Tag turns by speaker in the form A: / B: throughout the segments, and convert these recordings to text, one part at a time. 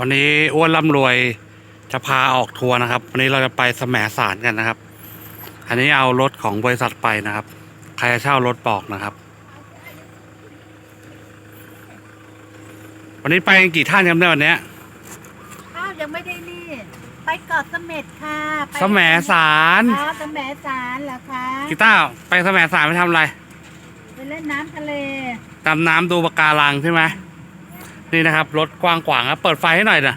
A: วันนี้อ้วนร่ำรวยจะพาออกทัวร์นะครับ วันนี้เราจะไปแสมสารกันนะครับ อันนี้เอารถของบริษัทไปนะครับ ใครจะเช่ารถบอกนะครับ วันนี้ไปกันกี่ท่านครับเนี่ยวันเนี้ย
B: ข้าวยังไม่ได้นี่ ไปเกาะเสม็ดค่ะไป
A: แสมสาร
B: อ๋อเสมสารเหรอคะ
A: กีตาร์ไปแสมสารไปทำอะไร
B: ไปเล่นน้ำทะเล
A: ดำน้ำดูปะการังใช่ไหม นี่นะครับรถกว้างขวางครับเปิดไฟให้หน่อยนะ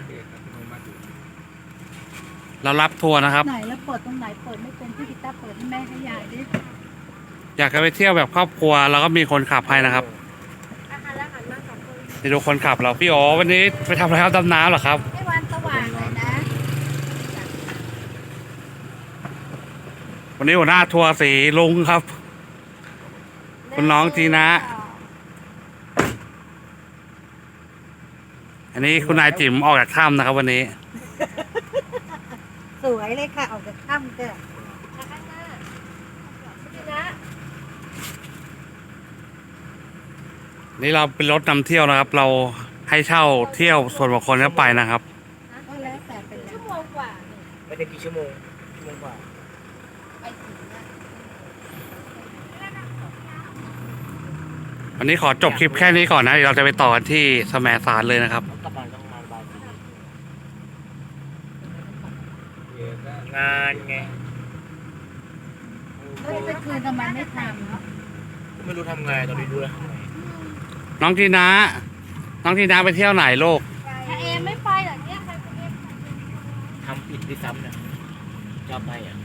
A: เรารับทัวร์นะครับ
B: ไหนแล้วเปิดตรงไหนเปิดไม่เป็นพี่กิตาร์เปิดให้แม่ให้ยายดิ
A: อยากจะไปเที่ยวแบบครอบครัวเราก็มีคนขับให้นะครับนี่ดูคนขับเราพี่โอวันนี้ไปทำอะไรครับดำน้ำเหรอครับ
B: ให้วันสว่างเลยนะ
A: วันนี้หัวหน้าทัวร์สีลุงครับ คุณน้องจีนะ อันนี้คุณนายจิ๋มออกจากถ้ำนะครับ วันนี้
B: สวยเลยค่ะ ออกจากถ้ำเกิด
A: นี่เราเป็นรถนำเที่ยวนะครับ เราให้เช่าเที่ยวส่วนบุคคลเข้าไปนะครับ
B: ก็แล้วแต่เป็นแล้ว
C: ชั่วโมงกว่า
D: ไม่ได้กี่ชั่วโมงชั่วโมงกว่า
B: ไปถึงนะ
A: วันนี้ขอจบคลิปแค่นี้ก่อนนะเดี๋ยวเราจะไปต่อกันที่แสมสารเลยนะครับ
D: กลับมาต้องมาบ่ายงานไง
B: แล้วจะคืนทำไมไม่ทำเนาะ
D: ไม่รู้ทำไงตอนนี้ดูแล้วทำไง
A: น้องทีนะ น้องทีนะไปเที่ยวไหนโลก
C: ถ้าเอมไม่ไปเหรอเนี่ยใครไปเอม
D: ทำผิดที่ซ้ำเนี่ยจะเอาไปอะ